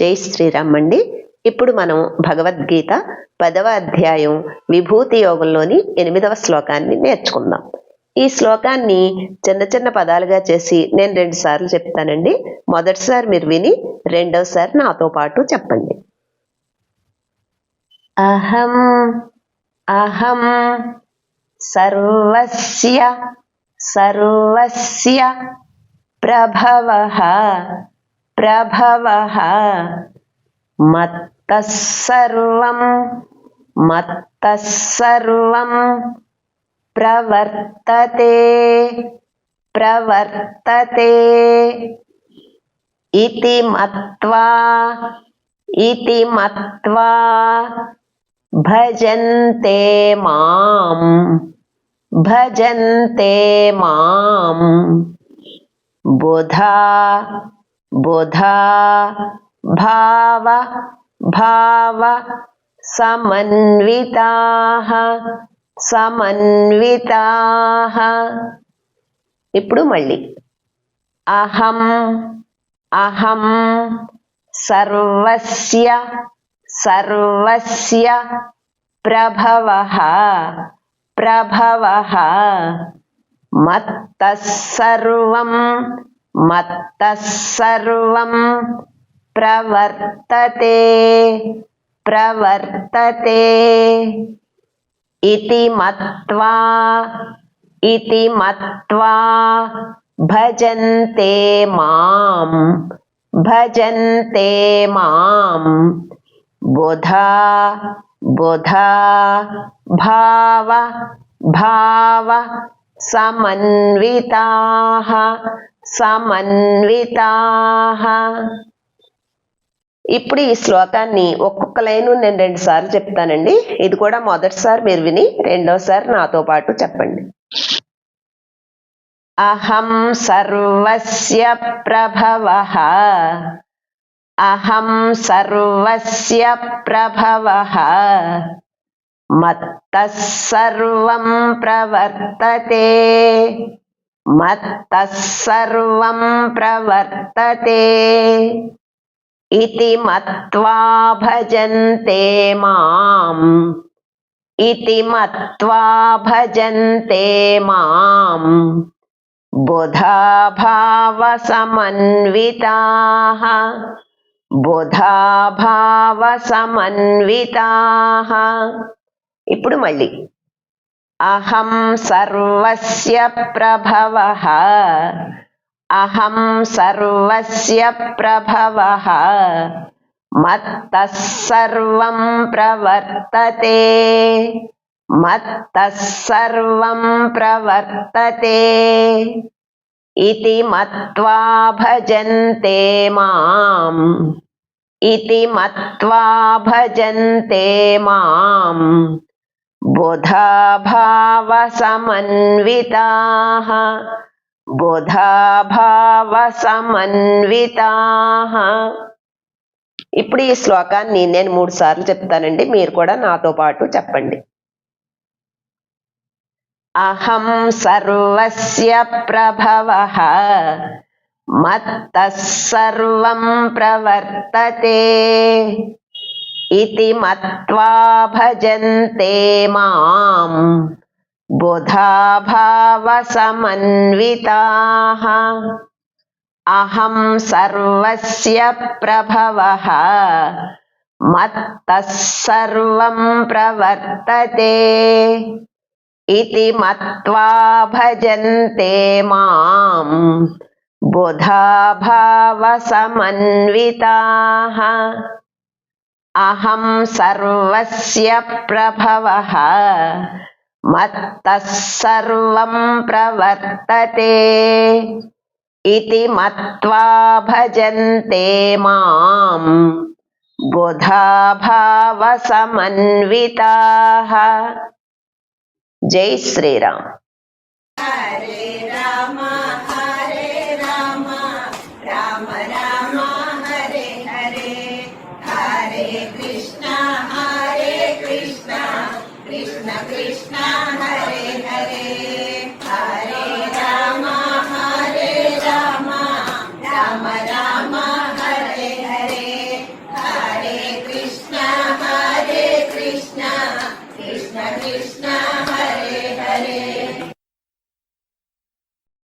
జై శ్రీరామ్ అండి. ఇప్పుడు మనం భగవద్గీత పదవ అధ్యాయం విభూతి యోగంలోని ఎనిమిదవ శ్లోకాన్ని నేర్చుకుందాం. ఈ శ్లోకాన్ని చిన్న చిన్న పదాలుగా చేసి నేను రెండు సార్లు చెప్తానండి. మొదటిసారి మీరు విని రెండవసారి నాతో పాటు చెప్పండి. అహం అహం సర్వస్య సర్వస్య ప్రభవ ప్రభవः మత్తः సర్వం మత్తः సర్వం ప్రవర్తతే ప్రవర్తతే ఇతి మత్వా ఇతి మత్వా భజంతే మాం భజంతే మాం బుధా బుధా భావ భావ సమన్వితాః సమన్వితాః. ఇప్పుడు మళ్ళీ. అహం అహం సర్వస్య సర్వస్య ప్రభవ ప్రభవ. మత్తः సర్వం మత్తः సర్వం ప్రవర్తతే ప్రవర్తతే ఇతి మత్వా ఇతి మత్వా భజంతే మాం భజంతే మాం. బుధా బుధా భావ భావ సమన్వితాః సమన్వితాః ఇప్పుడు ఈ శ్లోకాన్ని ఒక్కొక్క లైను నేను రెండు సార్లు చెప్తానండి. ఇది కూడా మొదటిసారి మీరు విని రెండోసారి నాతో పాటు చెప్పండి. అహం సర్వస్య ప్రభవ అహం సర్వస్య ప్రభవ మత్తः సర్వం ప్రవర్తతే. మత్తः ప్రవర్తతే. ఇది మత్వా భజంతే మాం. ఇది మత్వా భజంతే మాం. బుధా భావ ఇప్పుడు మళ్ళీ. అహం సర్వస్య ప్రభవ. అహం సర్వస్య ప్రభవ. మత్తः ప్రవర్తతే. మత్తः ప్రవర్తతే. ఇది మత్వా భజంతే మాం. ఇది మత్వా భజంతే మాం. బుధా భావ సమన్వితాః బుధా ఇప్పుడు ఈ శ్లోకాన్ని నేను మూడు సార్లు చెప్తానండి. మీరు కూడా నాతో పాటు చెప్పండి. అహం సర్వస్య ప్రభవ। మత్తः సర్వం ప్రవర్తతే। ఇతి మత్వా భజంతే మాం బుధా భావ సమన్వితాః అహం సర్వస్య ప్రభవః మత్తः సర్వం ప్రవర్తతే ఇతి మత్వా భజంతే అహం సర్వస్య ప్రభవ. మత్తः ప్రవర్తతే. ఇది మత్వా భజంతే మాం బుధాభావ భావ జై శ్రీరామ్. Hare Hare.